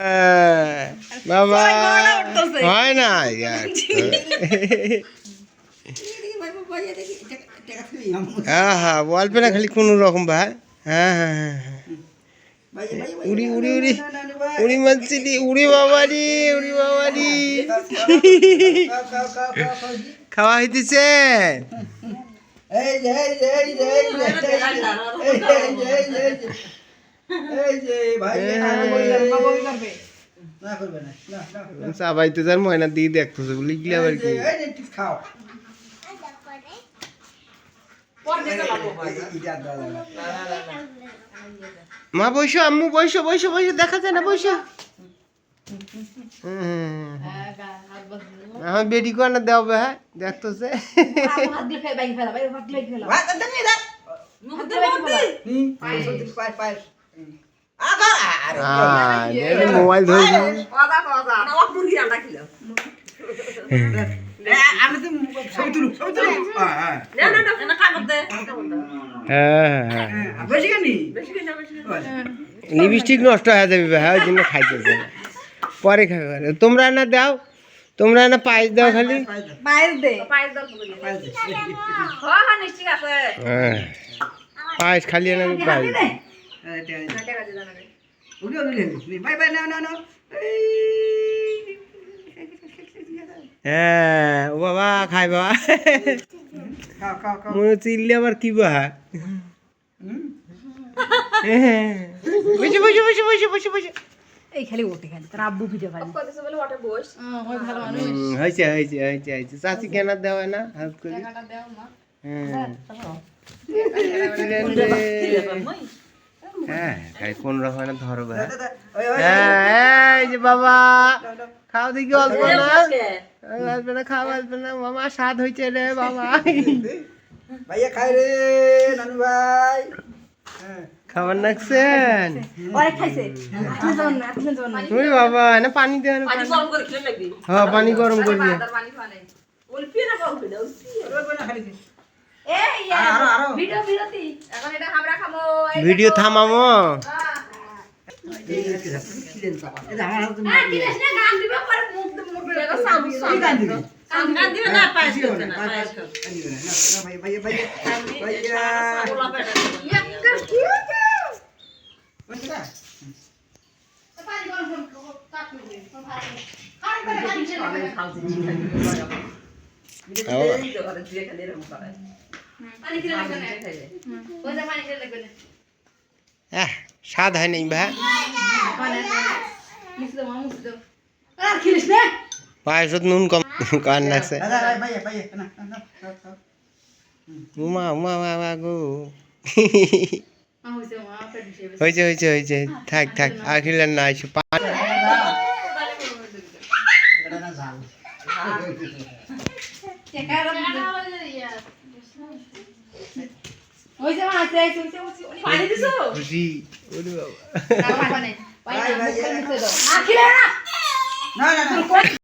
হ্যাঁ, বাবা। হয় না হ্যাঁ হ্যাঁ বলবে না খালি কোনো রকম ভাই হ্যাঁ হ্যাঁ হ্যাঁ হ্যাঁ। উড়ি উড়ি উড়ি উড়ি মারছিলি উড়ি বাবারি উড়ি বাবারি খাওয়া হইতেছে এই যে এই যে এই যে এই যে এই যে এই যে এই এই চাবাইতে যার ময়না দিয়ে দেখতেছে বলি গিয়ে আবার কি মা বৈশ আম্মু বৈশ বৈশ বৈশ দেখা যায় না বৈশ আমার বেডি কোয়ানা দেওয়া হ্যাঁ দেখতেছে পায়ের মোবাইল লিপস্টিক নষ্ট হয়ে যাবে হ্যাঁ জন্য খাইতে পরে খাবে তোমরা না দাও তোমরা না পায়েস দাও খালি। পায়েস হ্যাঁ, খালি এনে পায়েস। পায়েস দিই। বাই বাই না না না হ্যাঁ ও বাবা খাই বাবা। চিল্লি আবার কি বা। বসে বসে বসে বসে বসে বসে। এই খালি ওঠে খালি তার আব্বু পিঠে ভালো হয়েছে হয়েছে হয়েছে হয়েছে। চাচি কেন দেওয়া না? হেল্প করি। হ্যাঁ। হ্যাঁ খাই কোন রকম না ধরো ভাই দাদা ওই ওই হ্যাঁ এই যে বাবা খাও দেখি অল্প না আসবে না খাওয়া আসবে না মামা স্বাদ হয়েছে রে বাবা ভাইয়া খাই রে নানু ভাই হ্যাঁ খাবার নাকছেন তুমি বাবা না পানি দেওয়া হ্যাঁ পানি গরম করি ভিডিও থামামো। খাওয়া স্বাদ হয় নাই ভা পায়েস নুন কম কান লাগছে উমা উমা বাবা গো হয়েছে হয়েছে হয়েছে থাক থাক আর খেলেন না এসে পান না ওই যে মা আইছে আইছে উনি পানি দিছো খুশি ওরে বাবা না পানি পানি মুখে মুখে দাও আখিলে না না না